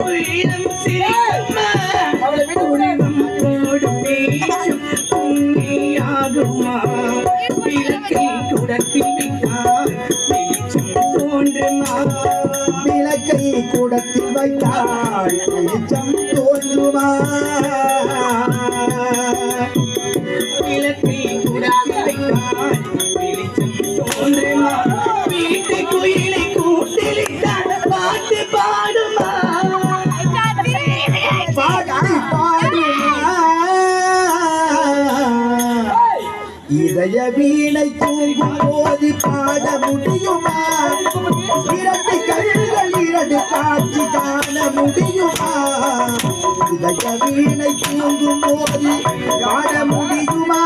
உள்ளம் சிரிக்குமா இதய வீணை தூங்கும் போது பாட முடியுமா? இரண்டு கண்கள் இரண்டு காட்சி காண முடியுமா? இதய வீணை தூங்கும் போது பாட முடியுமா?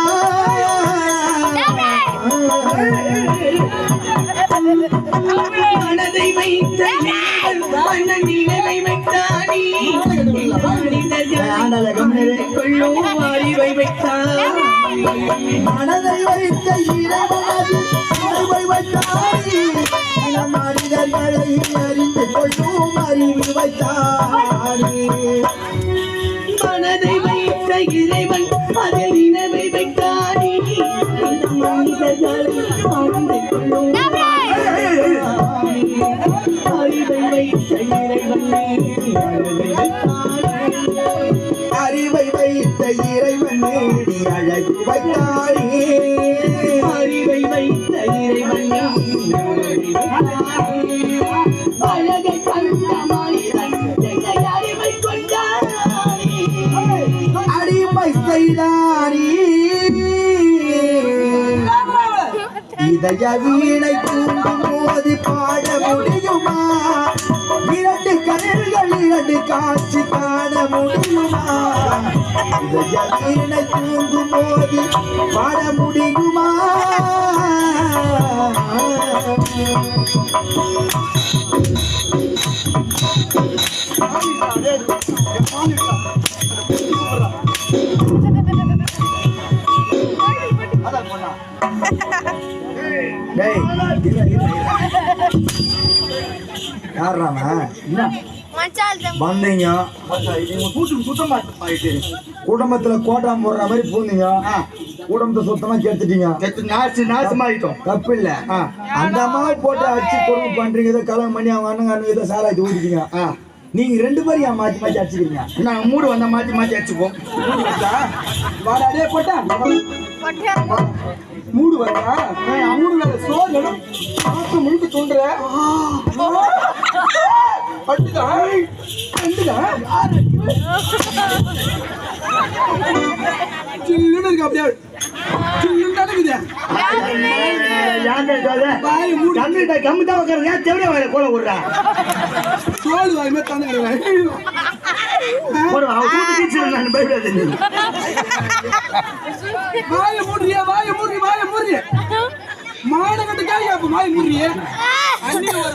மனதை வைத்த நிலவை வைத்தானே? கொள்ளும் அறிவை வைத்தான் மனதை வைத்த இறைவனது அறிவை வைத்தாய் மனிதர்களை அறிந்து கொள்ளும் அறிவு வைத்தாய் அழகை கண்ட மனிதன் எங்கள் அறிவை கொண்டானே அடிமை செய்தாரி இதய வீணை தூங்கும் போது பாட முடியுமா இரண்டு கதிர்கள் இரண்டு காட்சி காண முடியுமா இதய வீணை தூங்கும் போது பாட முடியுமா? வந்தீங்க. குடும்பத்துல கோட்டாம் போடுற மாதிரி பூந்தீங்க குடும்பத்தை சுத்தமா கெடுத்துட்டீங்க. நாசு நாசமாயிட்டோம். தப்பு இல்ல அந்த மாதிரி போட்டு அடிச்சு கொடுமை பண்றீங்க இதை கல்யாணம் பண்ணி அவங்க அண்ணங்க அண்ணன் இதை சாலாய்ச்சி ஊட்டிட்டீங்க நீங்க ரெண்டு பேரும் ஏன் மாத்தி மாத்தி அடிச்சுக்கிறீங்க? நாங்க மூடு வந்தா மாத்தி மாத்தி அடிச்சுப்போம். வாடா டேய் போட்டா. மூடு வரா மூடு வேற சோறு பார்த்து முழுக்க தோன்ற பட்டுதா? பட்டுதா சில்லுன்னு இருக்கு அப்படியே. சில்லுன்னு நடக்குது கம்மி தான் உட்காருங்க தெவிட வர கோல விடுறா சோறு வாய் மாதிரி தானே வாய மூடுறியா வாய வாய அப்ப வாய அண்ணி ஒரு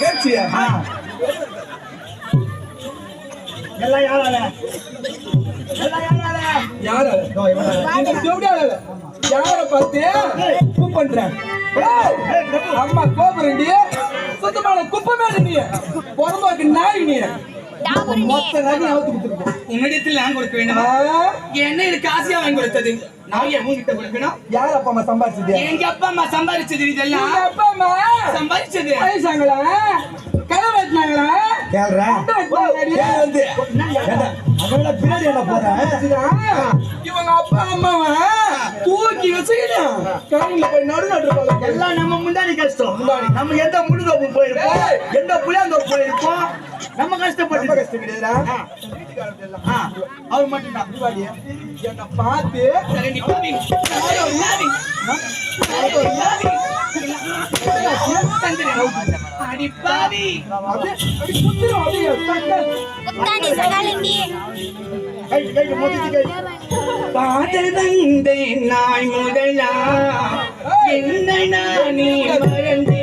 கேச்சியா எல்லாம் யாரால? எல்லாம் யாரால? யாரு பார்த்து குப்பு பண்ற அம்மா கோபுரண்டி சுத்தமான குப்பை மேல நீ. பொறம்பாக்கு நாய் நீ. மொத்த நகை அவுத்து கொடுத்துருப்போம் உன்னிடத்தில் நான் கொடுக்க வேண்டுமா? என்ன எனக்கு ஆசையா வாங்கி கொடுத்தது? நான் உங்ககிட்ட கொடுக்கணும்? யார் அப்பா அம்மா சம்பாதிச்சது எங்க அப்பா அம்மா சம்பாதிச்சது இதெல்லாம். அப்பா அம்மா? சம்பாதிச்சது வயசாங்களா கதை வெட்டினாங்களா கேள்றா வந்து பின்னாடி என்ன போறேன் இவங்க அப்பா அம்மாவ தூக்கி வச்சுக்கிட்டான் கடையில போய் நடு நட்டு எல்லாம் நம்ம முன்னாடி கஷ்டம். நம்ம எந்த முழுதோப்பு போயிருப்போம்? எந்த புளியாந்தோப்பு போயிருப்போம்? நம்ம கஷ்டப்பட்டு கஷ்டம் கிடையாதுடா அவர் மட்டும்தான். என்னை பார்த்து. அப்படியே அப்படியே சக்கல். Tani வந்தேன் நாய் முதலா என்னை நானே மறந்து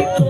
நாகி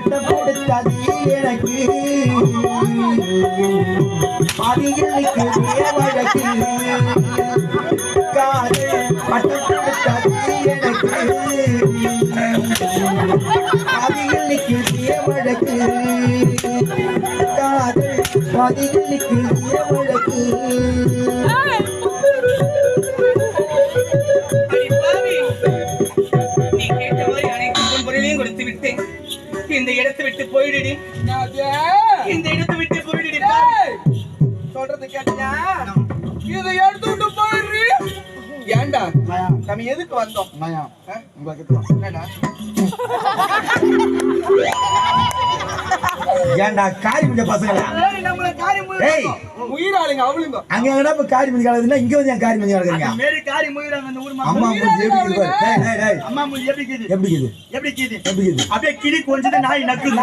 பட்டம் கொடுத்தது எனக்கு அதிகளுக்கு வழக்கு காதல் பட்டம் கொடுத்தது எனக்கு அதிகளுக்கு வழக்கு காதல் அதிகளுக்கு வழக்கு நம்ம எதுக்கு வந்தோம்? ஏன்டா காரி முடிஞ்ச பசங்களா? உயிராளுங்க அவளுங்க அங்க எங்கடா இப்ப காரி மணி கலக்குதுன்னா இங்க வந்து காரி மணி கலக்குறீங்க மாரி காரி அந்த ஊர் அம்மா எப்படி இருக்குது பாரு. டேய், டேய், டேய். அம்மா மூஞ்சி எப்படி இருக்குது? எப்படி இருக்குது? எப்படி இருக்குது? எப்படி இருக்குது? அப்படியே கிளி கொஞ்சது நாய் நக்குது.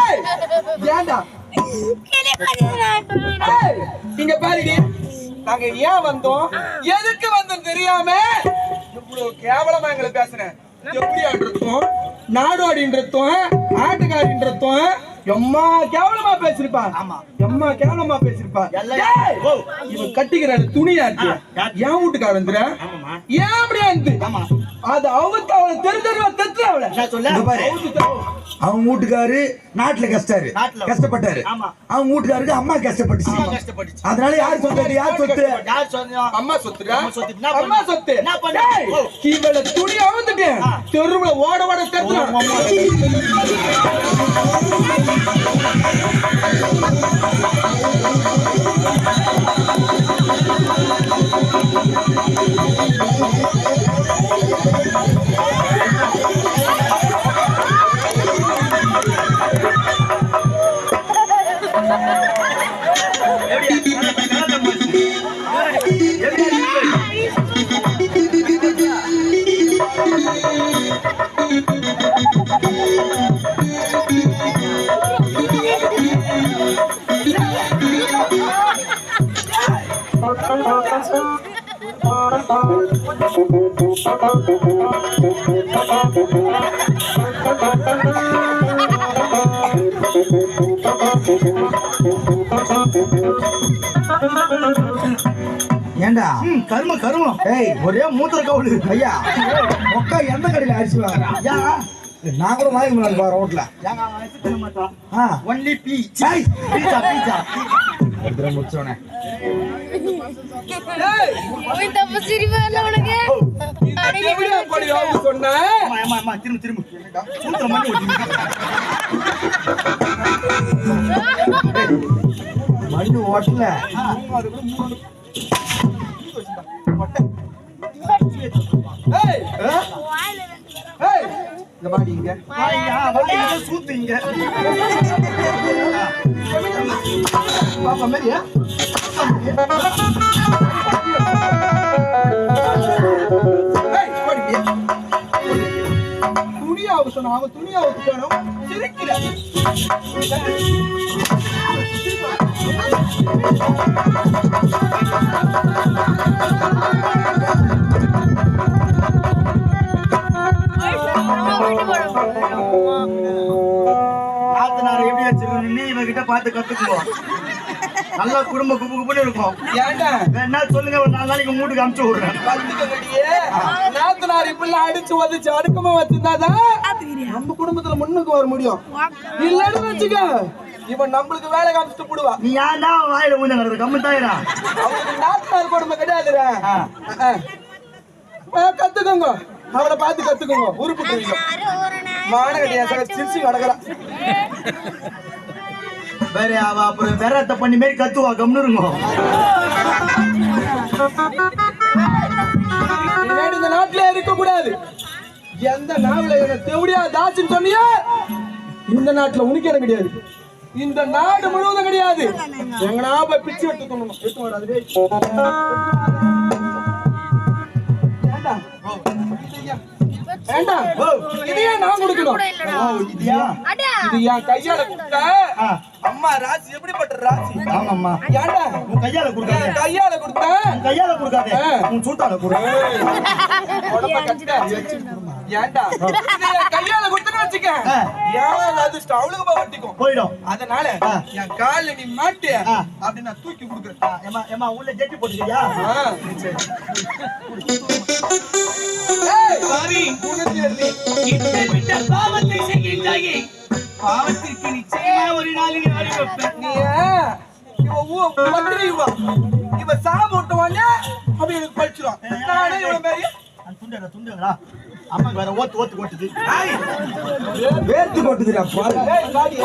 ஏய், ஏன்டா Kili kali ஏய், இங்க பாருடி. நாங்க ஏன் வந்தோம்? எதுக்கு வந்தோம் தெரியாம? இவ்வளவு கேவலமா எங்களை பேசுனேன் எப்படி ஆடுறதும் நாடோடின்றதும் ஆட்டுக்காரின்றதும் எம்மா கேவலமா பேசிருப்பா. ஆமா. எம்மா கேவலமா பேசிருப்பா. இவன் கட்டிக்கிற துணி யாரு யார்? ஏன் வீட்டுக்காரன். ஏன் அப்படியா இருந்து ஆமா. அது அவுத்து அவளை தெரு தெருவா தத்து அவளை சொல்ல பாரு. அவன் வீட்டுக்காரு நாட்டுல கஷ்டாரு நாட்டுல. கஷ்டப்பட்டாரு ஆமா. அவன் வீட்டுக்காருக்கு அம்மா கஷ்டப்பட்டுச்சு அம்மா கஷ்டப்பட்டுச்சு. அதனால யார் சொத்து யார் சொத்து அம்மா சொத்து. என்ன அம்மா? சொத்து. இவள துணி அவுத்துட்டேன். தெருவுல ஓட ஓட தத்துறான் ஏண்டா? கரும கருமம் ஏய் ஒரே மூத்திர கவுளு ஐயா மொக்கா எந்த கடையில அரிசி வாங்குறா? ஐயா நான் கூட வாங்கி முடியாது பா ரோட்ல. ஒன்லி பீ ஏய் பீஸா பீஸா தப்பு சிரிப்பா உனக்கு திரும்ப திரும்ப மண்ணி ஓட்டல ஏய் ஏய் இந்த மாடி இங்க பாப்பா மாதிரியா ஏய் போடி அவன் துணி அவசரம் நாத்தனார் எப்படி வச்சிருக்கணும் இவகிட்ட பார்த்து கத்துக்குவோ நல்லா குடும்ப குப்பு குப்புன்னு இருக்கும். ஏன்டா என்ன சொல்லுங்க ஒரு நாலு நாளைக்கு மூட்டுக்கு அமுச்சு விடுறேன். நாத்தனார் இப்படிலாம் அடிச்சு உதச்சு அடுக்கமா வச்சிருந்தாதான் நம்ம குடும்பத்துல முன்னுக்கு வர முடியும். இல்லன்னு வச்சுக்க இவன் நம்மளுக்கு வேலை காமிச்சிட்டு போடுவா. நீ ஏன்டா வாயில ஊஞ்ச கிடக்குற கம்மி தாயிரா அவனுக்கு நாத்தனார் கொடுமை கிடையாதுடா. கத்துக்கோங்க. அவனை பார்த்து கத்துக்கோங்க. உருப்பு தெரியும் மான கிடையாது சிரிச்சு கிடக்குறான் வேற அவ அப்புறம் வேறத்த பண்ணி மாரி கத்துவா கம்னு இந்த நாட்டுல இருக்க கூடாது எந்த நாவல என்ன தேவடியா தாச்சுன்னு சொன்னியா இந்த நாட்டுல உனக்கு இடம் கிடையாது. இந்த நாடு முழுவதும் கிடையாது. எங்கனா போய் பிச்சு எடுத்து கொள்ளணும். எடுத்து வராது? ஏன்டா இதையே நான் கொடுக்கணும். ஓ இதியா? அடா. இது என் கையால கொடுத்தா? அம்மா ராசி எப்படிப்பட்ட ராசி? ஆமாம்மா. ஏன்டா உன் கையால கொடுக்காத. கையால கொடுத்தா? உன் கையால கொடுக்காத. உன் சூட்டால கொடு. உடம்ப கட்ட என் கையால கொடுத்தேன்னு வச்சுக்க. ஏன் அதிர்ஷ்டம் அவளுக்கு போய் வட்டிக்கும்? போயிடும். அதனால. என் கால்ல நீ மாட்டு. அப்படி நான் தூக்கி கொடுக்குறேன். ஆ, ஏம்மா ஏம்மா உள்ள ஜெட்டி. ஏய், உனக்கு? இப்படிப்பட்ட பாவத்தை செய்கின்றாயே. பாவத்திற்கு பத்திரி இவ. இவ சாபம் விட்டுவானே, அப்படி எனக்கு பழிச்சிரும். நானே மாதிரி. அந்த துண்டுடா துண்டுங்களா அம்மாக்கு வேற ஓத்து ஓத்து கொட்டுது வேர்த்து கொட்டுதுடா பாரு. ஏய், வாடி.